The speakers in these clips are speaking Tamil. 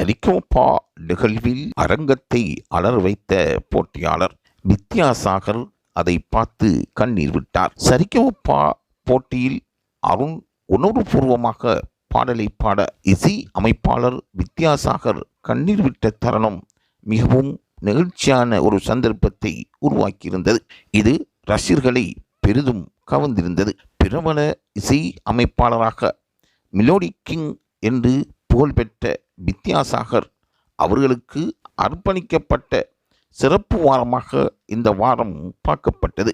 சரிகமபா நிகழ்வில் அரங்கத்தை அலற வைத்த போட்டியாளர் வித்யாசாகர் அதை பார்த்து கண்ணீர் விட்டார். சரிகமபா போட்டியில் அருண் உணர்வுபூர்வமாக பாடலை பாட இசை அமைப்பாளர் வித்யாசாகர் கண்ணீர் விட்ட தருணம் மிகவும் நெகிழ்ச்சியான ஒரு சந்தர்ப்பத்தை உருவாக்கியிருந்தது. இது ரசிகர்களை பெரிதும் கவர்ந்திருந்தது. பிரபல இசை அமைப்பாளராக மிலோடி கிங் என்று புகழ்பெற்ற வித்யாசாகர் அவர்களுக்கு அர்ப்பணிக்கப்பட்ட சிறப்பு வாரமாக இந்த வாரம் பார்க்கப்பட்டது.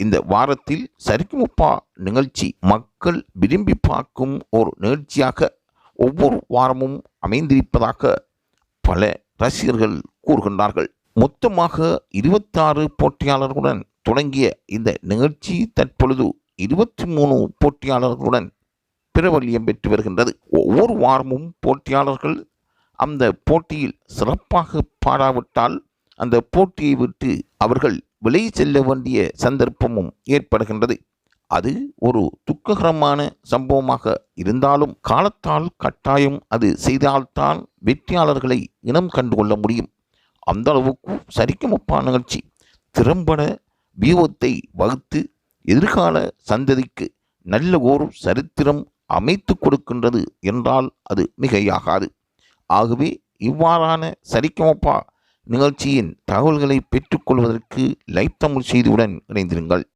இந்த வாரத்தில் சரிக்குமுப்பா நிகழ்ச்சி மக்கள் விரும்பி பார்க்கும் ஒரு நிகழ்ச்சியாக ஒவ்வொரு வாரமும் அமைந்திருப்பதாக பல ரசிகர்கள் கூறுகின்றார்கள். மொத்தமாக இருபத்தாறு போட்டியாளர்களுடன் தொடங்கிய இந்த நிகழ்ச்சி தற்பொழுது இருபத்தி மூணு போட்டியாளர்களுடன் பிரபல்யம் பெற்று வருகின்றது. ஒவ்வொரு வாரமும் போட்டியாளர்கள் அந்த போட்டியில் சிறப்பாக பாடாவிட்டால் அந்த போட்டியை விட்டு அவர்கள் விலை செல்ல வேண்டிய சந்தர்ப்பமும் ஏற்படுகின்றது. அது ஒரு துக்ககரமான சம்பவமாக இருந்தாலும் காலத்தால் கட்டாயம் அது செய்தால்தான் வெற்றியாளர்களை இனம் கண்டுகொள்ள முடியும். அந்த அளவுக்கு சரிக்குமப்பா நிகழ்ச்சி. திறம்பட வியூகத்தை வகுத்து எதிர்கால சந்ததிக்கு நல்ல ஒரு சரித்திரம் அமைத்து கொடுக்கின்றது என்றால் அது மிகையாகாது. ஆகவே இவ்வாறான சரிக்கமப்பா நிகழ்ச்சியின் தகவல்களை பெற்றுக்கொள்வதற்கு லைட் தமிழ் செய்தியுடன் இணைந்திருங்கள்.